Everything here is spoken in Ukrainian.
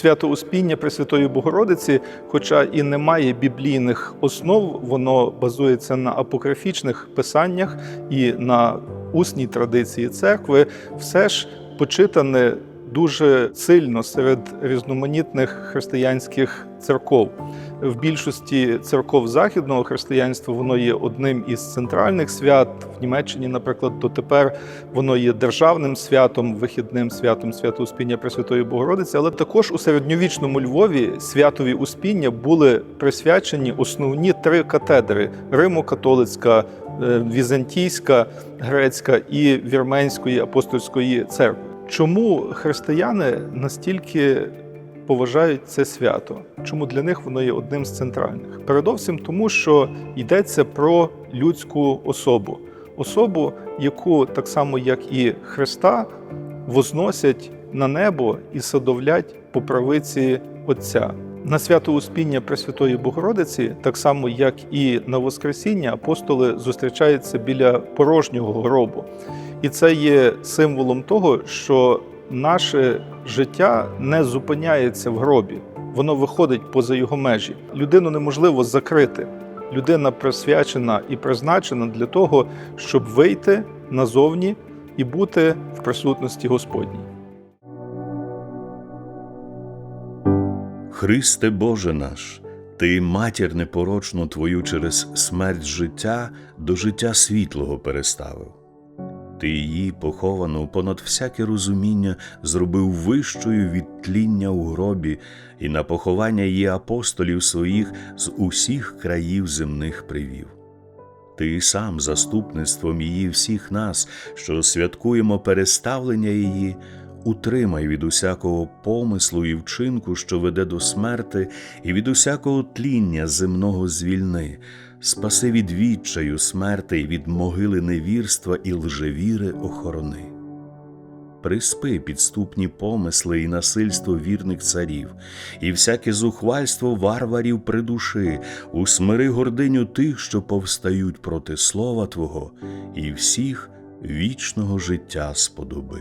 Свято Успіння Пресвятої Богородиці, хоча і не має біблійних основ, воно базується на апокрифічних писаннях і на усній традиції церкви, все ж почитане дуже сильно серед різноманітних християнських церков. В більшості церков західного християнства воно є одним із центральних свят. В Німеччині, наприклад, дотепер воно є державним святом, вихідним святом свято Успіння Пресвятої Богородиці. Але також у середньовічному Львові святові Успіння були присвячені основні три катедри: Римо-католицька, е, візантійська, грецька і вірменської апостольської церкви. Чому християни настільки поважають це свято? Чому для них воно є одним з центральних? Передовсім тому, що йдеться про людську особу, особу, яку так само як і Христа, возносять на небо і садовлять по правиці Отця. На свято Успіння Пресвятої Богородиці, так само як і на Воскресіння, апостоли зустрічаються біля порожнього гробу. І це є символом того, що наше життя не зупиняється в гробі, воно виходить поза його межі. Людину неможливо закрити. Людина присвячена і призначена для того, щоб вийти назовні і бути в присутності Господній. Христе Боже наш, Ти матір непорочну Твою через смерть життя до життя світлого переставив. Ти її, поховану понад всяке розуміння, зробив вищою від тління у гробі і на поховання її апостолів своїх з усіх країв земних привів. Ти сам заступництвом її всіх нас, що святкуємо переставлення її, утримай від усякого помислу і вчинку, що веде до смерти, і від усякого тління земного звільни, спаси від відчаю смерти і від могили невірства і лжевіри охорони. Приспи підступні помисли і насильство вірних царів, і всяке зухвальство варварів придуши, усмири гординю тих, що повстають проти слова Твого, і всіх вічного життя сподоби.